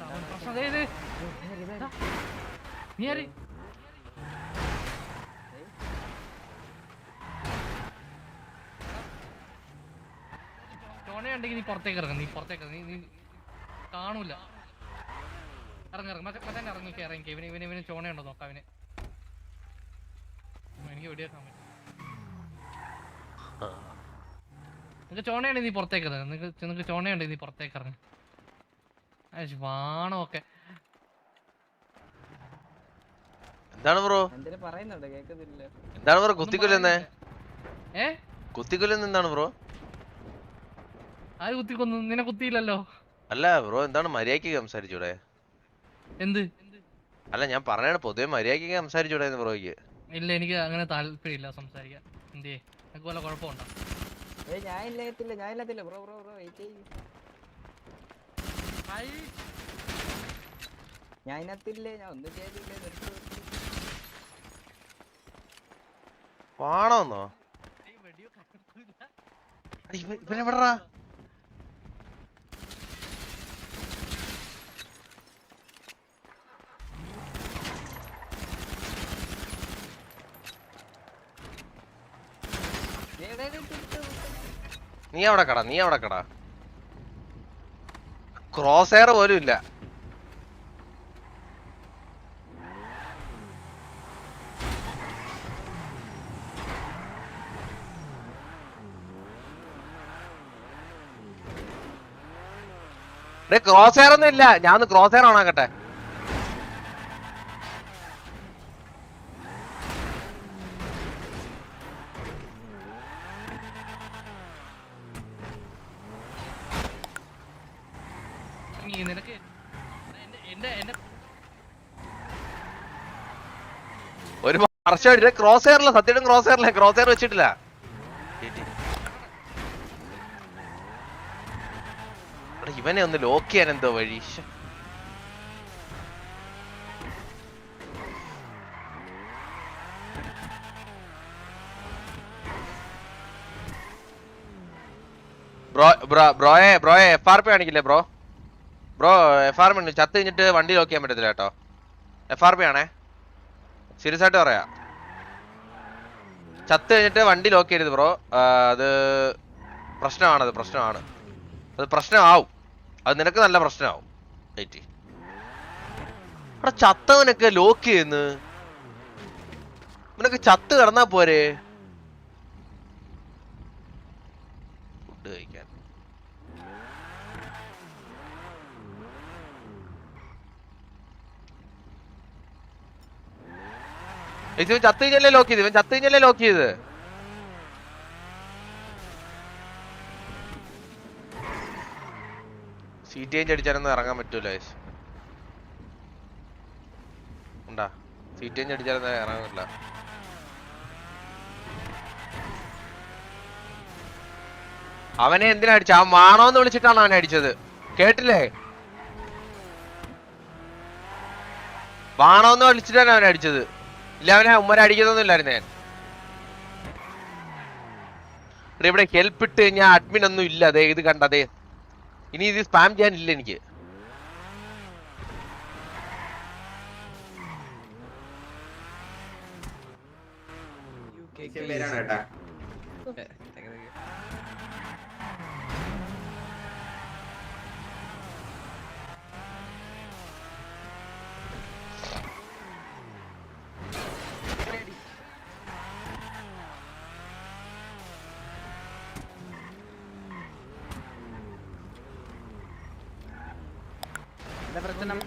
ദേ. ദാ. നീ പുറത്തേക്ക് ഇറങ്ങും നീ പുറത്തേക്ക് ഇറങ്ങ്. നീ നീ കാണൂല ഇറങ്ങി ഇറങ്ങി മറ്റേ ഇറങ്ങി ഇറങ്ങിക്കോ ഇവന് ഇവന് ഇവന് ചോണയുണ്ടോ നോക്കാം അവന് എനിക്ക് വെടിയേക്കാൻ പറ്റും നിങ്ങൾക്ക് ചോണയുണ്ടെങ്കിൽ നീ പുറത്തേക്ക് ഇറങ്ങും നിങ്ങൾക്ക് നിങ്ങൾക്ക് ചോണയുണ്ടെങ്കിൽ നീ പുറത്തേക്ക് ഇറങ്ങും വാണമൊക്കെ. എന്താണ് ബ്രോ? എന്താണ് ബ്രോ? കുത്തിക്കൊല്ലുന്നേ? ഏ? കുത്തിക്കൊല്ലുന്ന എന്താണ് ബ്രോ? ആര് കുത്തിക്കൊന്നു? നിന്നെ കുത്തിയില്ലല്ലോ. അല്ല ബ്രോ എന്താണ് മര്യാദയ്ക്ക് സംസാരിച്ചൂടെ? എന്ത്? അല്ല ഞാൻ പറയണ പൊതുവെ മര്യാദയ്ക്ക് സംസാരിച്ചൂടെ ബ്രോയ്ക്ക്. ഇല്ല എനിക്ക് അങ്ങനെ താല്പര്യമില്ല സംസാരിക്കാൻ. എന്തേ എനിക്ക് വല്ല കുഴപ്പമുണ്ടോ? ഏയ് ഞാൻ ഇല്ലാത്തില്ല ഞാൻ ഇല്ലാത്തില്ല ബ്രോ ബ്രോ ബ്രോ വെയിറ്റ് ചെയ്യ്. ഞാൻ ഇതിനകത്തില്ലേ ഞാൻ ഒന്നും ചെയ്തില്ലേ? നിർത്തി. വാണോന്നോ ഇവനെ വിടറാ. നീ അവിടെ കടാ നീ അവിടെ കട. ക്രോസ് എയർ പോലും ഇല്ല. ക്രോസ് എയർ ഒന്നും ഇല്ല. ഞാൻ ക്രോസ് എയർ ഓണാക്കട്ടെ നീ നിനക്ക് എന്റെ എന്റെ എന്റെ ഒരു വർഷം ക്രോസ് എയറില്ല സത്യം ക്രോസ് എയറില്ല ക്രോസ് എയർ വെച്ചിട്ടില്ല. ഇവനെ ഒന്ന് ലോക്ക് ചെയ്യാൻ എന്തോ വഴി. ബ്രോ ബ്രോ ബ്രോയെ ബ്രോയെ F R P കാണിക്കില്ലേ bro? Bro F R P ചത്ത് കഴിഞ്ഞിട്ട് വണ്ടി ലോക്ക് ചെയ്യാൻ പറ്റത്തില്ല കേട്ടോ. എഫ് ആർ പി ആണേ. സീരിയസ് ആയിട്ട് പറയാ. ചത്ത് കഴിഞ്ഞിട്ട് വണ്ടി ലോക്ക് ചെയ്യരുത് ബ്രോ അത് പ്രശ്നമാണ് അത് പ്രശ്നമാണ്. അത് പ്രശ്നമാവും. അത് നിനക്ക് നല്ല പ്രശ്നമാവും. ഏറ്റി അവിടെ ചത്തവനൊക്കെ ലോക്ക് ചെയ്യുന്നു. നിനക്ക് ചത്ത് കിടന്നാ പോരെ. ഫുഡ് കഴിക്കാൻ ഇത് ഇവൻ ചത്ത് കഴിഞ്ഞല്ലേ ലോക്ക് ചെയ്ത്? ഇവൻ ചത്ത് കഴിഞ്ഞല്ലേ ലോക്ക് ചെയ്ത്? സീറ്റ് ചേഞ്ച് അടിച്ചാലൊന്നും ഇറങ്ങാൻ പറ്റൂല. ഉണ്ടാ? സീറ്റ് ചേഞ്ച് അടിച്ചാലൊന്നും ഇറങ്ങാൻ പറ്റില്ല. അവനെ എന്തിനാ അടിച്ച? അവൻ വാണോന്ന് വിളിച്ചിട്ടാണ് അവനെ അടിച്ചത്? കേട്ടില്ലേ? വാണോന്ന് വിളിച്ചിട്ടാണ് അവനെ അടിച്ചത്. ഇല്ല അവനെ ഉമ്മനെ അടിക്കുന്നൊന്നും ഇല്ലായിരുന്നു ഞാൻ ഇവിടെ ഹെൽപ്പ് ഇട്ട് ഞാൻ അഡ്മിൻ ഒന്നും ഇല്ല. അതെ ഇത് കണ്ട അതെ ഇനി ഇത് സ്പാം ചെയ്യാനില്ല എനിക്ക്. പേരാണ് കേട്ടാ. എന്താ പ്രശ്നം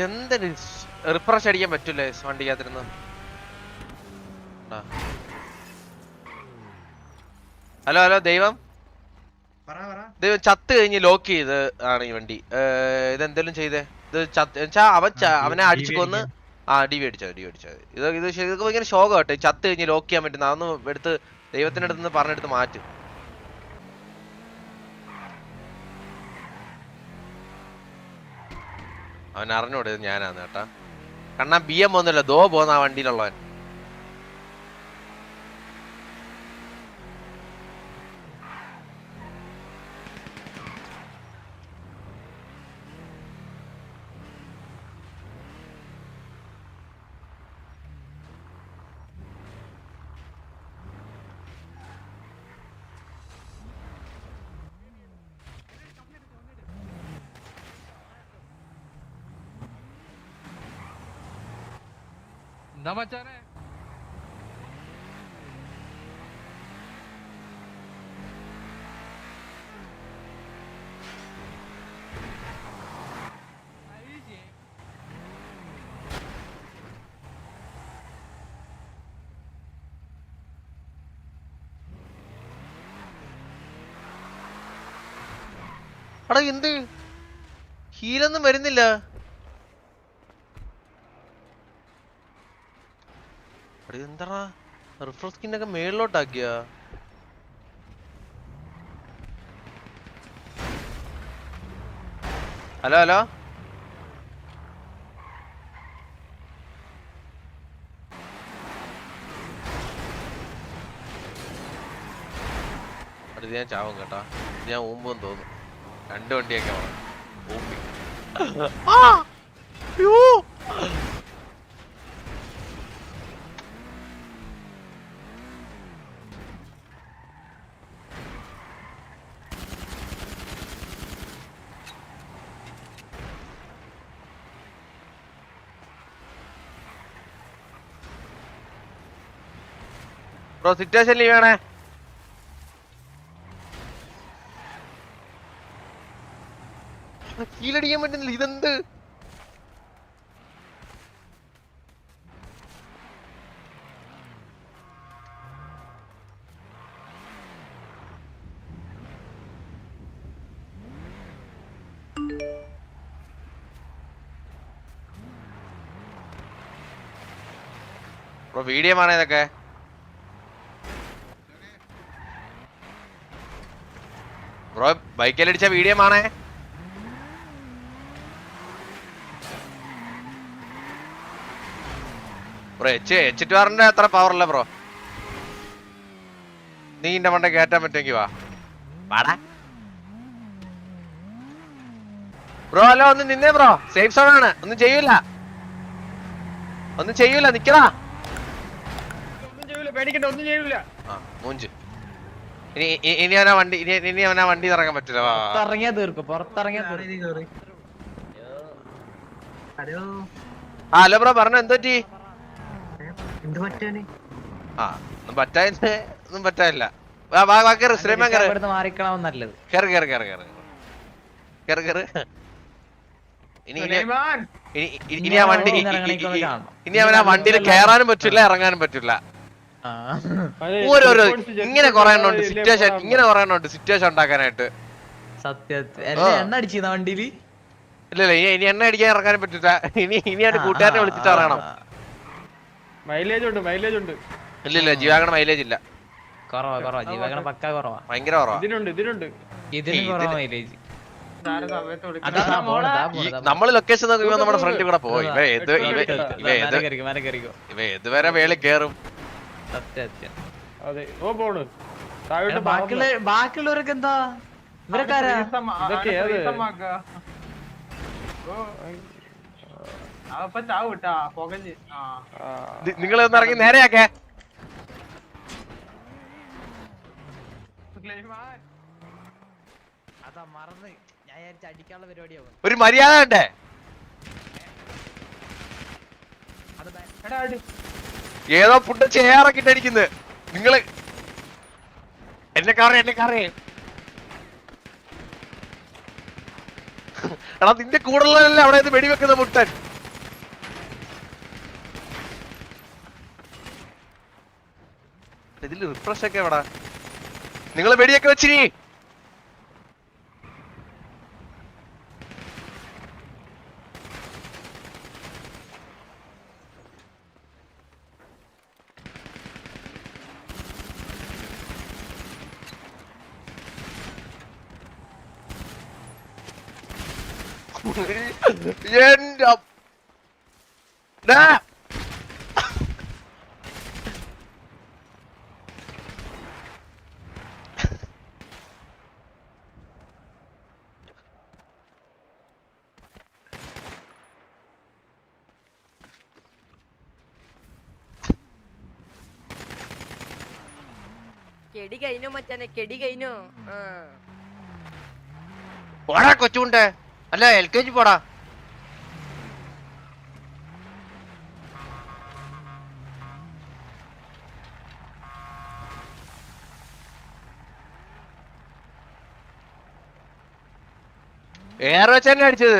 എന്തൊരു റിഫ്രഷ് അടിക്കാൻ പറ്റൂലേ വണ്ടിക്കകത്തിരുന്ന് ഹലോ ഹലോ ദൈവം? ദൈവം ചത്ത് കഴിഞ്ഞ് ലോക്ക് ചെയ്ത് ആണ് ഈ വണ്ടി. ഇതെന്തേലും ചെയ്തേ? ഇത് ചത്ത് അവൻ അവനെ അടിച്ചു കൊന്ന് ആ ഡി വി അടിച്ചോ ഡി വി അടിച്ചോ ഇത് ഇത് ഇതൊക്കെ ഭയങ്കര ശോകം കേട്ടോ. ചത്ത് കഴിഞ്ഞ് ലോക്ക് ചെയ്യാൻ പറ്റുന്ന അതൊന്ന് എടുത്ത് ദൈവത്തിന്റെ അടുത്ത് നിന്ന് പറഞ്ഞെടുത്ത് മാറ്റും. അവൻ അറിഞ്ഞൂടെ ഞാനാന്ന് കേട്ടാ. കണ്ണാ ബി എം ഒന്നുമില്ല ദോ പോന്ന ആ വണ്ടിയിലുള്ളവൻ. എന്താ മച്ചാനെ എന്ത്? ഹീലൊന്നും വരുന്നില്ല. എടാ എന്താ റിഫ്രോ സ്കിന്നൊക്കെ മേളിലോട്ടാക്കിയ? Hello hello? അടുത്ത് ഞാൻ ചാവും കേട്ടാ. ഞാൻ ഊമ്പെന്ന് തോന്നുന്നു രണ്ട് വണ്ടിയൊക്കെ വേണം ഊമ്പി. ബ്രോ സിറ്റുവേഷൻ ലീവ് ആണേ. കീലടിക്കാൻ പറ്റുന്നില്ല. ഇതെന്ത്? വീഡിയോ ആണോ ഇതൊക്കെ ബ്രോ ബൈക്കിൽ ബൈക്കിലടിച്ച വീഡിയോ ആണേ ബ്രോ എച്ച് എച്ച് ടു ആറിന്റെ അത്ര പവർ അല്ല ബ്രോ. നീ എന്റെ മണ്ട കേറ്റാൻ പറ്റുമെങ്കിൽ വാ. വാടാ. ബ്രോ അല്ല ഒന്ന് നിന്നേ ബ്രോ. സേഫ് സോൺ ആണ്. ഒന്നും ചെയ്യൂല. ഒന്നും ചെയ്യൂല. നിക്കടാ. ഒന്നും ചെയ്യൂല. പേടിക്കണ്ട ഒന്നും ചെയ്യൂല. ആ മൂഞ്ച്. ഇനി അവനാ വണ്ടി ഇനി അവനാ വണ്ടി ഇറങ്ങാൻ പറ്റില്ല. പുറത്തിറങ്ങിയാ തീർക്കും പുറത്തിറങ്ങിയാ തീർക്കും. ഹലോ. ഹലോ ബ്രോ പറഞ്ഞു എന്തോ പറ്റി? എന്ത് പറ്റാന്? ആ ഒന്നും പറ്റാതെ ഒന്നും പറ്റാനില്ല. വാ വാ വാ കേറ് ശ്രീമാൻ കേറ്. ഇവിടുന്ന് മാറിക്കളാവും നല്ലത്. കേറ് കേറ് കേറ് കേറ്. കേറ് കേറ്. ഇനി അവൻ ആ വണ്ടിയിൽ കേറാനും പറ്റില്ല ഇറങ്ങാനും പറ്റില്ല. ഓരോരോ ഇങ്ങനെ കുറെ സിറ്റുവേഷൻ ഇങ്ങനെ കുറെ സിറ്റുവേഷൻ ഉണ്ടാക്കാനായിട്ട്. സത്യത്തിൽ. വണ്ടിയിൽ? ഇല്ല ഇല്ല ഇനി- ഇനി എണ്ണ അടിക്കാൻ ഇറങ്ങാൻ പറ്റില്ല ഇനി ഇനി അവന്റെ കൂട്ടുകാരനെ വിളിച്ചിട്ട് ഇറങ്ങണം മൈലേജ് ഉണ്ട് മൈലേജ് ഉണ്ട്. ഇല്ല ഇല്ല ജീവാകണ മൈലേജ് ഇല്ല. കുറവാ കുറവാ. ജീവകണ പക്ക കുറവാ. ഭയങ്കര കുറവാ. ഇതിനുണ്ട് ഇതിനുണ്ട്. ഇതിന് കുറവാ മൈലേജ്. നമ്മൾ ലൊക്കേഷൻ നോക്കുമ്പോ നമ്മുടെ ഫ്രണ്ട് കൂടെ പോയി ഇവ ഏത് ഇവ ഏത്. ഇവ ഏതുവരെ വേളി കേറും. സത്യം സത്യം അതെ ഓ പോണ്. എടാ, താഴോട്ട് ബാക്കിയുള്ള ബാക്കിയുള്ളവരൊക്കെ എന്താ? ഇവരൊക്കെ ആരാ? ഇതൊക്കെ നിങ്ങൾ ഒന്ന് ഇറങ്ങി നേരെയാക്കേ. അതാ മറന്ന്. ഞാൻ വിചാരിച്ച അടിക്കാനുള്ള പരിപാടിയാവും. ഒരു മര്യാദ ഉണ്ടേ ഏതോ ഫുഡ് ചെയ്യാറൊക്കെ അടിക്കുന്നത് നിങ്ങൾ എന്നെ കാറേ എന്നെ കാറേ എടാ നിന്റെ കൂടുതലല്ലേ അവിടെ നിന്ന് വെടിവെക്കുന്ന മുട്ടൻ. ഇതിൽ റിഫ്രഷ് ഒക്കെ എവിടാ? നിങ്ങൾ വെടിയൊക്കെ വെച്ചിനി? എന്റെ. കെടി കഴിഞ്ഞു മച്ചാനെ? കെടി കഴിഞ്ഞു? കൊച്ചുണ്ടെ അല്ല എൽ കെ ജി പോടാ. ഏറെ വെച്ച് തന്നെ അടിച്ചത്?